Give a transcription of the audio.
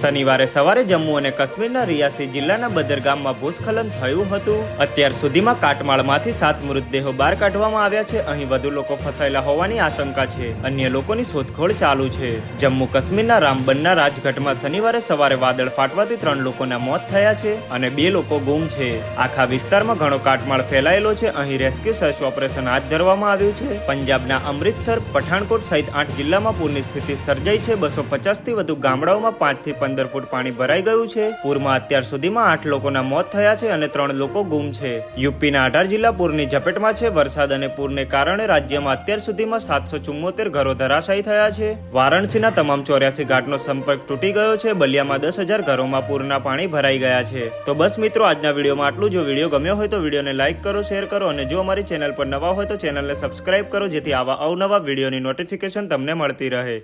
શનિવારે સવારે જમ્મુ અને કાશ્મીરના રિયાસી જિલ્લાના બદર ગામમાં ભૂસ્ખલન થયું હતું. અત્યાર સુધીમાં કાટમાળમાંથી સાત મૃતદેહો બહાર કાઢવામાં આવ્યા છે. અહીં વધુ લોકો ફસાયેલા હોવાની આશંકા છે. અન્ય લોકોની શોધખોળ ચાલુ છે. જમ્મુ કાશ્મીરના રામબનના રાજઘાટમાં શનિવારે સવારે વાદળ ફાટવાથી ત્રણ લોકોના મોત થયા છે અને બે લોકો ગુમ છે. આખા વિસ્તારમાં ઘણો કાટમાળ ફેલાયેલો છે. અહીં રેસ્ક્યુ સર્ચ ઓપરેશન હાથ ધરવામાં આવ્યું છે. પંજાબના અમૃતસર, પઠાણકોટ સહિત આઠ જિલ્લામાં પૂરની સ્થિતિ સર્જાઈ છે. બસો પચાસથી વધુ ગામડાઓમાં પાંચથી પંદર ફૂટ પાણી ભરાઈ ગયું છે. પૂરમાં અત્યાર સુધીમાં આઠ લોકોના મોત થયા છે અને ત્રણ લોકો ગુમ છે. યુપીના અઢાર જિલ્લા પૂરની ઝપેટમાં છે. વરસાદ અને પૂરને કારણે રાજ્યમાં અત્યાર સુધીમાં સાતસો ચુમ્મોતેર ઘરો ધરાશાયી થયા છે. વારાણસીના તમામ ચોર્યાસી ઘાટનો સંપર્ક તૂટી ગયો છે. બલિયામાં દસ હજાર ઘરોમાં પૂરના પાણી ભરાઈ ગયા છે. તો બસ મિત્રો, આજના વિડીયોમાં આટલું. જો વીડિયો ગમ્યો હોય તો વિડીયોને લાઇક કરો, શેર કરો અને જો અમારી ચેનલ પર નવા હોય તો ચેનલને સબસ્ક્રાઇબ કરો, જેથી આવા અવનવા વિડીયોની નોટિફિકેશન તમને મળતી રહે.